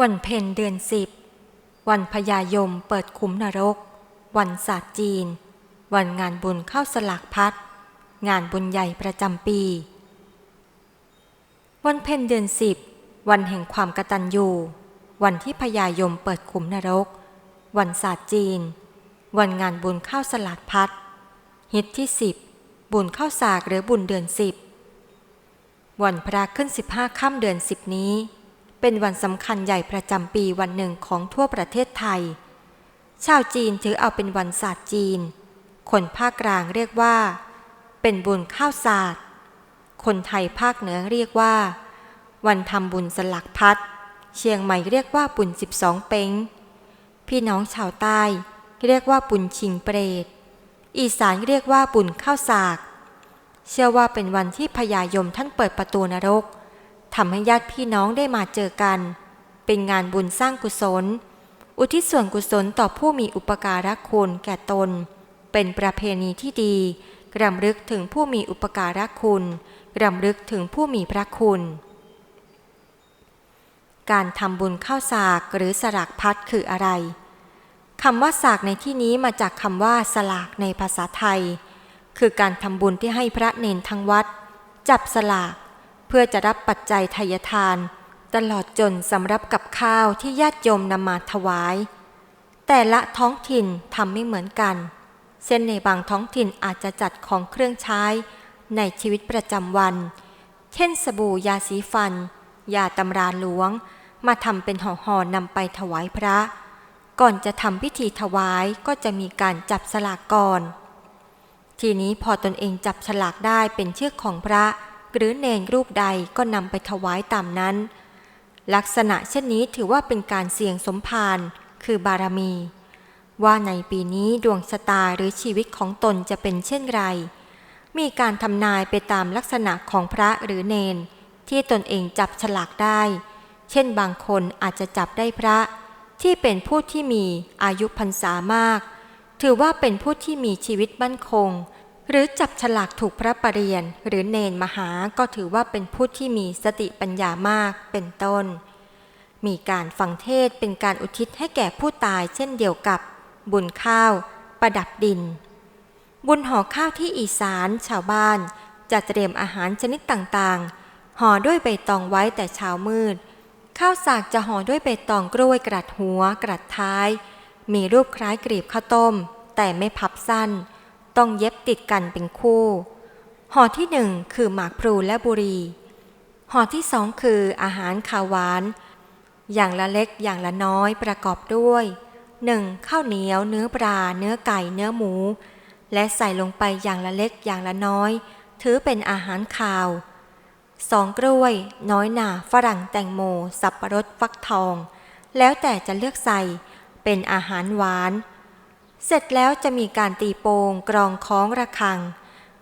วันเพ็ญเดือนสิบ วันพญายมเปิดขุมนรก วันศาสตร์จีน วันงานบุญเข้าสลากพัด งานบุญใหญ่ประจำปี วันเพ็ญเดือนสิบ วันแห่งความกตัญญู วันที่พญายมเปิดขุมนรก วันศาสตร์จีน วันงานบุญเข้าสลากพัด ฮิตที่สิบ บุญเข้าสากหรือบุญเดือนสิบ วันพระขึ้นสิบห้าค่ำเดือนสิบนี้ เป็นวันสำคัญใหญ่ประจำปีวันหนึ่งของทั่วประเทศไทย ชาวจีนถือเอาเป็นวันศาสตร์จีน คนภาคกลางเรียกว่า เป็นบุญข้าวศาสตร์ คนไทยภาคเหนือเรียกว่า วันทำบุญสลักพัด เชียงใหม่เรียกว่าบุญสิบสองเป้ง พี่น้องชาวใต้เรียกว่าบุญชิงเปรต อีสานเรียกว่าบุญข้าวสาก เชื่อว่าเป็นวันที่พญายมท่านเปิดประตูนรกำให้ญาติพี่น้องได้มาเจอกัน เป็นงานบุญสร้างกุศล อุทิศส่วนกุศลต่อผู้มีอุปการะคุณแก่ตน เป็นประเพณีที่ดีรำลึกถึงผู้มีอุปการะคุณรำลึกถึงผู้มีพระคุณ การทำบุญข้าวสากหรือสลากพัดคืออะไรคำว่าสากในที่นี้มาจากคำว่าสลากในภาษาไทย คือการทำบุญที่ให้พระเนนทั้งวัด จับสลาก เพื่อจะรับปัจจัยทายทาน ตลอดจนสำรับกับข้าวที่ญาติโยมนำมาถวาย แต่ละท้องถิ่นทำไม่เหมือนกัน เช่นในบางท้องถิ่นอาจจะจัดของเครื่องใช้ในชีวิตประจำวัน เช่นสบู่ยาสีฟัน ยาตำราหลวง มาทำเป็นห่อๆนำไปถวายพระ ก่อนจะทำพิธีถวายก็จะมีการจับสลากก่อน ทีนี้พอตนเองจับฉลากได้เป็นชื่อของพระ หรือเนรรูปใดก็นำไปถวายตามนั้น ลักษณะเช่นนี้ถือว่าเป็นการเสี่ยงสมภารคือบารมี ว่าในปีนี้ดวงชะตาหรือชีวิตของตนจะเป็นเช่นไร มีการทำนายไปตามลักษณะของพระหรือเนน ที่ตนเองจับฉลากได้ เช่นบางคนอาจจะจับได้พระ ที่เป็นผู้ที่มีอายุพรรษามาก ถือว่าเป็นผู้ที่มีชีวิตมั่นคง หรือจับฉลากถูกพระปรริยนหรือเนนมหาก็ถือว่าเป็นผู้ที่มีสติปัญญามากเป็นต้น มีการฟังเทศเป็นการอุทิศให้แก่ผู้ตายเช่นเดียวกับ บุญข้าว ประดับดิน บุญห่อข้าวที่อีสานชาวบ้าน จะเตรียมอาหารชนิดต่างๆห่อด้วยใบตองไว้แต่เช้ามืด ข้าวสากจะห่อด้วยใบตองกล้วยกระดหัวกระดท้าย มีรูปคล้ายกรีบข้าวต้ม แต่ไม่พับสั้น ต้องเย็บติดกันเป็นคู่ห่อที่หนึ่งคือหมากพลูและบุรีห่อที่สองคืออาหารขาวหวาน อย่างละเล็กอย่างละน้อยประกอบด้วย 1. ข้าวเหนียว เนื้อปลา เนื้อไก่ เนื้อหมู และใส่ลงไปอย่างละเล็กอย่างละน้อย ถือเป็นอาหารขาว 2. กล้วย น้อยหนาฝรั่งแตงโม สับปะรดฟักทอง แล้วแต่จะเลือกใส่เป็นอาหารหวาน เสร็จแล้วจะมีการตีโปงกรองคล้องระฆัง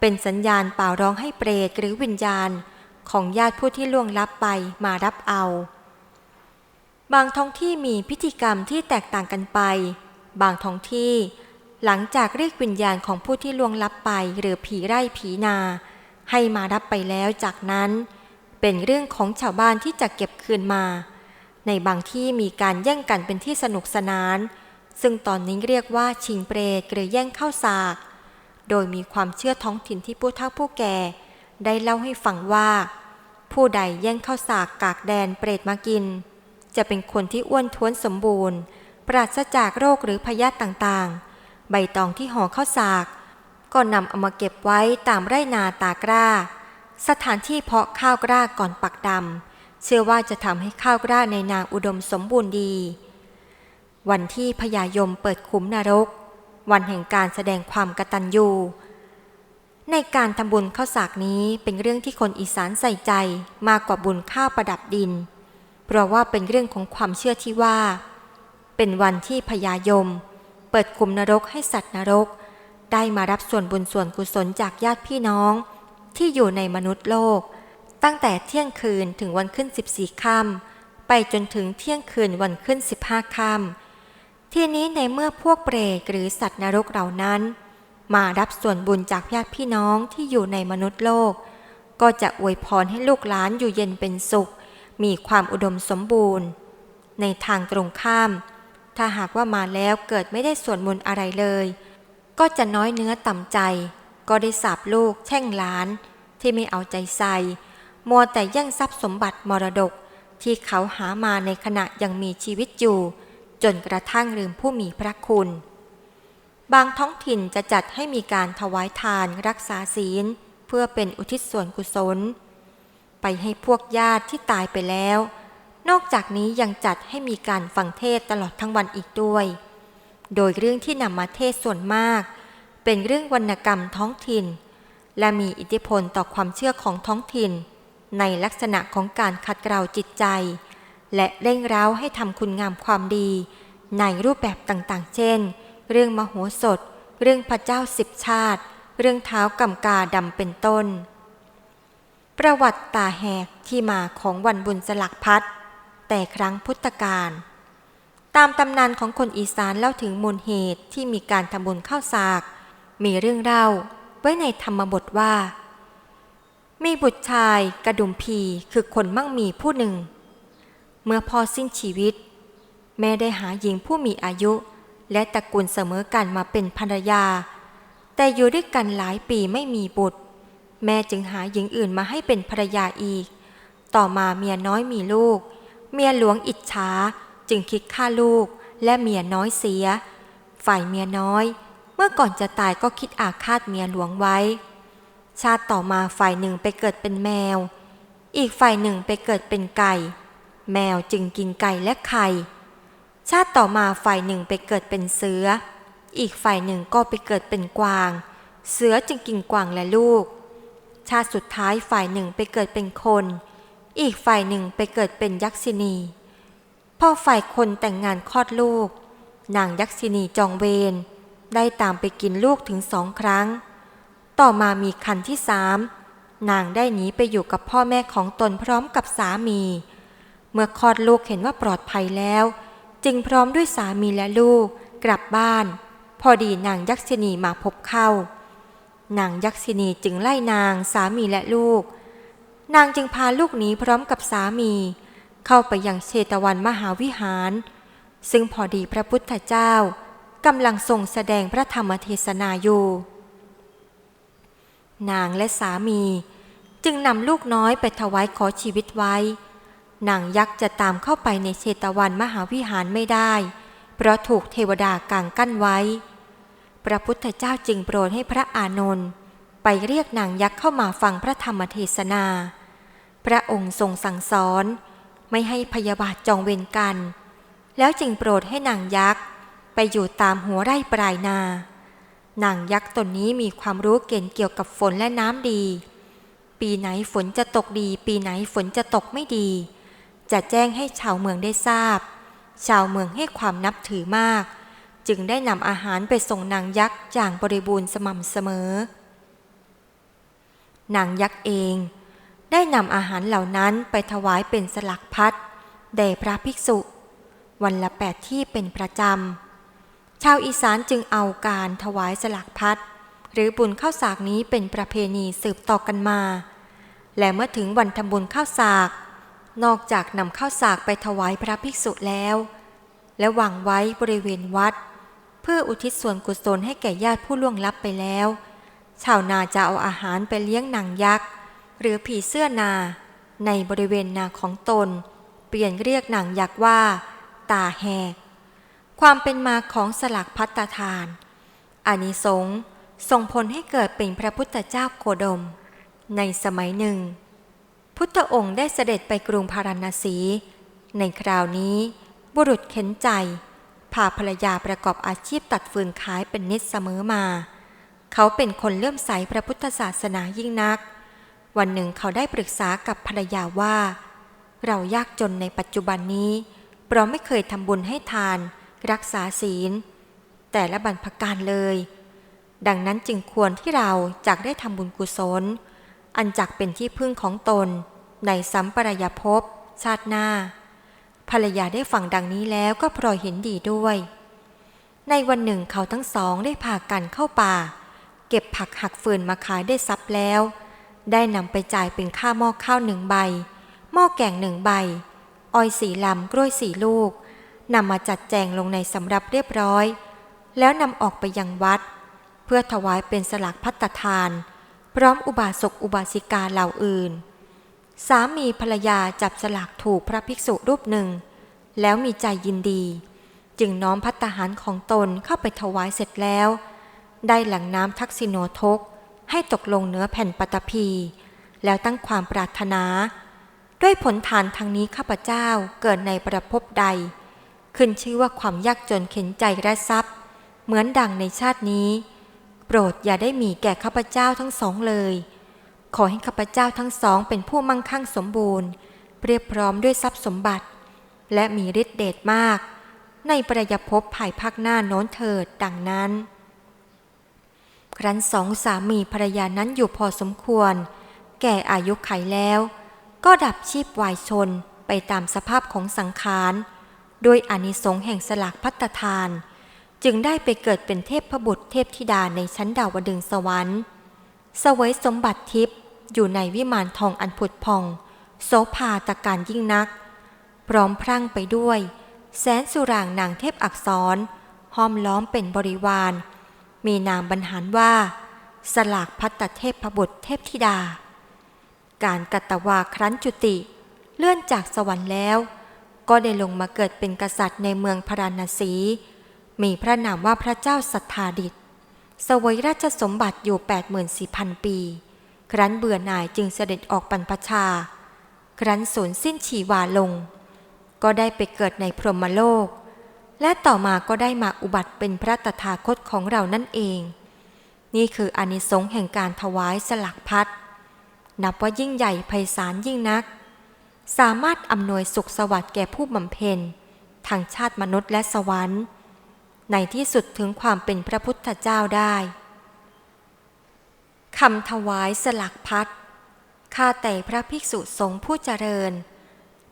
เป็นสัญญาณเป่าร้องให้เปรตหรือวิญญาณ ของญาติผู้ที่ล่วงลับไปมารับเอา บางท้องที่มีพิธีกรรมที่แตกต่างกันไป บางท้องที่ หลังจากเรียกวิญญาณของผู้ที่ล่วงลับไปหรือผีไร่ผีนา ให้มารับไปแล้วจากนั้น เป็นเรื่องของชาวบ้านที่จะเก็บคืนมา ในบางที่มีการแย่งกันเป็นที่สนุกสนาน ซึ่งตอนนี้เรียกว่าชิงเปรตหรือแย่งข้าวสาก โดยมีความเชื่อท้องถิ่นที่ผู้เฒ่าผู้แก่ ได้เล่าให้ฟังว่า ผู้ใดแย่งข้าวสากกากแดนเปรตมากิน จะเป็นคนที่อ้วนท้วนสมบูรณ์ ปราศจากโรคหรือพยาธิต่างๆ ใบตองที่ห่อข้าวสาก ก็นำเอามาเก็บไว้ตามไร่นาตากร้า สถานที่เพาะข้าวกล้าก่อนปักดำเชื่อว่าจะทำให้ข้าวกล้าในนาอุดมสมบูรณ์ดี วันที่พญายมเปิดคุ้มนรก วันแห่งการแสดงความกตัญญู ในการทำบุญข้าวสากนี้เป็นเรื่องที่คนอีสานใส่ใจมากกว่าบุญข้าวประดับดิน เพราะว่าเป็นเรื่องของความเชื่อที่ว่า เป็นวันที่พญายม เปิดคุมนรกให้สัตว์นรก ได้มารับส่วนบุญส่วนกุศลจากญาติพี่น้อง ที่อยู่ในมนุษย์โลก ตั้งแต่เที่ยงคืนถึงวันขึ้น 14ค่ำไปจนถึงเที่ยงคืนวันขึ้น 15ค่ำ ทีนี้ในเมื่อพวกเปรตหรือสัตว์นรกเหล่านั้น มารับส่วนบุญจากญาติพี่น้องที่อยู่ในมนุษย์โลก ก็จะอวยพรให้ลูกหลานอยู่เย็นเป็นสุข มีความอุดมสมบูรณ์ ในทางตรงข้าม ถ้าหากว่ามาแล้วเกิดไม่ได้ส่วดมนต์อะไรเลย ก็จะน้อยเนื้อต่ำใจ ก็ได้สาบลูกแช่งหลาน ที่ไม่เอาใจใส่ มัวแต่แย่งทรัพย์สมบัติมรดกที่เขาหามาในขณะยังมีชีวิตอยู่ จนกระทั่งลืมผู้มีพระคุณ บางท้องถิ่นจะจัดให้มีการถวายทานรักษาศีล เพื่อเป็นอุทิศส่วนกุศล ไปให้พวกญาติที่ตายไปแล้ว นอกจากนี้ยังจัดให้มีการฟังเทศตลอดทั้งวันอีกด้วย โดยเรื่องที่นำมาเทศส่วนมาก เป็นเรื่องวรรณกรรมท้องถิ่น และมีอิทธิพลต่อความเชื่อของท้องถิ่น ในลักษณะของการขัดเกลาจิตใจ และเร่งเร้าให้ทำคุณงามความดี ในรูปแบบต่างๆ เช่น เรื่องมโหสถ เรื่องพระเจ้าสิบชาติ เรื่องเท้ากำกาดำเป็นต้น ประวัติตาแหกที่มาของวันบุญสลักพัดแต่ครั้งพุทธกาลตามตำนานของคนอีสานเล่าถึงมูลเหตุที่มีการทำบุญข้าวสาก มีเรื่องเล่าไว้ในธรรมบทว่า มีบุตรชายกระดุมพีคือคนมั่งมีผู้หนึ่ง เมื่อพอสิ้นชีวิต แม่ได้หาหญิงผู้มีอายุ และตระกูลเสมอกันมาเป็นภรรยา แต่อยู่ด้วยกันหลายปีไม่มีบุตร แม่จึงหาหญิงอื่นมาให้เป็นภรรยาอีก ต่อมาเมียน้อยมีลูก เมียหลวงอิจฉาจึงคิดฆ่าลูกและเมียน้อยเสีย ฝ่ายเมียน้อย เมื่อก่อนจะตายก็คิดอาฆาตเมียหลวงไว้ ชาติต่อมาฝ่ายหนึ่งไปเกิดเป็นแมว อีกฝ่ายหนึ่งไปเกิดเป็นไก่ แมวจึงกินไก่และไข่ ชาติต่อมาฝ่ายหนึ่งไปเกิดเป็นเสือ อีกฝ่ายหนึ่งก็ไปเกิดเป็นกวาง เสือจึงกินกวางและลูก ชาติสุดท้ายฝ่ายหนึ่งไปเกิดเป็นคน อีกฝ่ายหนึ่งไปเกิดเป็นยักษินี พ่อฝ่ายคนแต่งงานคลอดลูก นางยักษินีจองเวรได้ตามไปกินลูกถึงสองครั้ง ต่อมามีคันที่สามนางได้หนีไปอยู่กับพ่อแม่ของตนพร้อมกับสามี เมื่อคลอดลูกเห็นว่าปลอดภัยแล้ว จึงพร้อมด้วยสามีและลูกกลับบ้าน พอดีนางยักษินีมาพบเข้า นางยักษินีจึงไล่นางสามีและลูก นางจึงพาลูกหนีพร้อมกับสามี เข้าไปยังเชตวันมหาวิหาร ซึ่งพอดีพระพุทธเจ้ากำลังทรงแสดงพระธรรมเทศนาอยู่นางและสามีจึงนำลูกน้อยไปถวายขอชีวิตไว้ นางยักษ์จะตามเข้าไปในเชตวันมหาวิหารไม่ได้ เพราะถูกเทวดากางกั้นไว้ พระพุทธเจ้าจึงโปรดให้พระอานนท์ไปเรียกนางยักษ์เข้ามาฟังพระธรรมเทศนา พระองค์ทรงสั่งสอน ไม่ให้พยาบาทจองเวรกัน แล้วจึงโปรดให้นางยักษ์ไปอยู่ตามหัวไร่ปลายนา นางยักษ์ตนนี้มีความรู้เก่งเกี่ยวกับฝนและน้ำดี ปีไหนฝนจะตกดี ปีไหนฝนจะตกไม่ดี จะแจ้งให้ชาวเมืองได้ทราบ ชาวเมืองให้ความนับถือมาก จึงได้นำอาหารไปส่งนางยักษ์อย่างบริบูรณ์สม่ำเสมอ นางยักษ์เอง ได้นำอาหารเหล่านั้นไปถวายเป็นสลักพัดแด่พระภิกษุ วันละแปดที่เป็นประจำ ชาวอีสานจึงเอาการถวายสลักพัดหรือบุญข้าวสากนี้เป็นประเพณีสืบต่อกันมา และเมื่อถึงวันทำบุญข้าวสาก นอกจากนำข้าวสากไปถวายพระภิกษุแล้ว และวางไว้บริเวณวัด เพื่ออุทิศส่วนกุศลให้แก่ญาติผู้ล่วงลับไปแล้ว ชาวนาจะเอาอาหารไปเลี้ยงนางยักษ์ หรือผีเสื้อนา ในบริเวณนาของตน เปลี่ยนเรียกนางยักษ์ว่า ตาแหก ความเป็นมาของสลักพัตตาทานอานิสงส์ส่งผลให้เกิดเป็นพระพุทธเจ้าโคดม ในสมัยหนึ่ง พุทธองค์ได้เสด็จไปกรุงพาราณสี ในคราวนี้ บุรุษเข็นใจ พาภรรยาประกอบอาชีพตัดฟืนขายเป็นนิดเสมอมา เขาเป็นคนเลื่อมใสพระพุทธศาสนายิ่งนัก วันหนึ่งเขาได้ปรึกษากับภรรยาว่า เรายากจนในปัจจุบันนี้เพราะไม่เคยทำบุญให้ทาน รักษาศีล แต่ละบรรพการเลย ดังนั้นจึงควรที่เราจากได้ทำบุญกุศล อันจักเป็นที่พึ่งของตน ในสัมปรายภพชาติหน้า ภรรยาได้ฟังดังนี้แล้วก็พลอยเห็นดีด้วย ในวันหนึ่งเขาทั้งสองได้พากันเข้าป่า เก็บผักหักฟืนมาขายได้ซับแล้ว ได้นำไปจ่ายเป็นค่าหม้อข้าวหนึ่งใบ หม้อแกงหนึ่งใบ อ้อยสีลำกล้วยสีลูกนำมาจัดแจงลงในสำรับเรียบร้อย แล้วนำออกไปยังวัด เพื่อถวายเป็นสลากพัตทาน พร้อมอุบาสกอุบาสิกาเหล่าอื่น สามีภรรยาจับสลากถูกพระภิกษุรูปหนึ่ง แล้วมีใจยินดี จึงน้อมพัตตาหารของตนเข้าไปถวายเสร็จแล้ว ได้หลังน้ำทักษิโนทก ให้ตกลงเนื้อแผ่นปฐพีแล้วตั้งความปรารถนา ด้วยผลทานทางนี้ข้าพเจ้าเกิดในประภพใด ขึ้นชื่อว่าความยากจนเข็นใจและทรัพย์ เหมือนดังในชาตินี้ โปรดอย่าได้มีแก่ข้าพเจ้าทั้งสองเลย ขอให้ข้าพเจ้าทั้งสองเป็นผู้มั่งคั่งสมบูรณ์ เรียบพร้อมด้วยทรัพย์สมบัติ และมีฤทธิเดชมาก ในประยภพภายภาคหน้าโน้นเถิดดังนั้น ครั้นสองสามีภรรยานั้นอยู่พอสมควร แก่อายุไขแล้ว ก็ดับชีพวายชนไปตามสภาพของสังขารโดยอนิสงส์แห่งสลากพัตทาน จึงได้ไปเกิดเป็นเทพพบุตรเทพธิดาในชั้นดาวดึงสวรรค์เสวยสมบัติทิพย์ อยู่ในวิมานทองอันผุดพอง โสภาตะการยิ่งนัก พร้อมพรั่งไปด้วย แสนสุรางนางเทพอักษร ห้อมล้อมเป็นบริวาร มีนามบรรหารว่า สลากพัตตเทพพบุตรเทพธิดา การกัตวาครั้นจุติ เลื่อนจากสวรรค์แล้ว ก็ได้ลงมาเกิดเป็นกษัตริย์ในเมืองพราณสีมีพระนามว่าพระเจ้าสัทธาดิษสวยราชสมบัติอยู่ 84,000 ปี ครั้นเบื่อหน่ายจึงเสด็จออกบรรพชา ครั้นสูญสิ้นชีวาลง ก็ได้ไปเกิดในพรหมโลก และต่อมาก็ได้มาอุบัติเป็นพระตถาคตของเรานั่นเอง นี่คืออนิสงส์แห่งการถวายสลักพัดนับว่ายิ่งใหญ่ไพศาลยิ่งนัก สามารถอำนวยสุขสวัสดิ์แก่ผู้บำเพ็ญทางชาติมนุษย์และสวรรค์ ในที่สุดถึงความเป็นพระพุทธเจ้าได้ คำถวายสลักพัดข้าแต่พระภิกษุสงฆ์ผู้เจริญ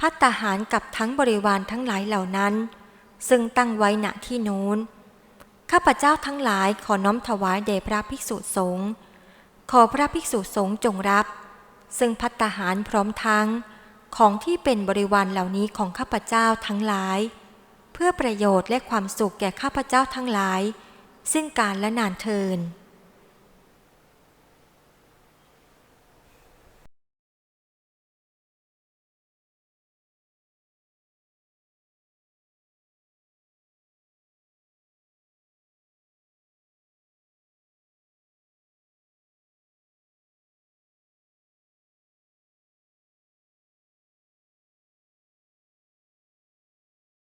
พัตตาหารกับทั้งบริวารทั้งหลายเหล่านั้น ซึ่งตั้งไว้ณที่โน้น ข้าพเจ้าทั้งหลายขอน้อมถวายแด่พระภิกษุสงฆ์ขอพระภิกษุสงฆ์จงรับ ซึ่งพัตตาหารพร้อมทั้ง ของที่เป็นบริวารเหล่านี้ของข้าพเจ้าทั้งหลาย เพื่อประโยชน์และความสุขแก่ข้าพเจ้าทั้งหลายสิ้นการและนานเทิน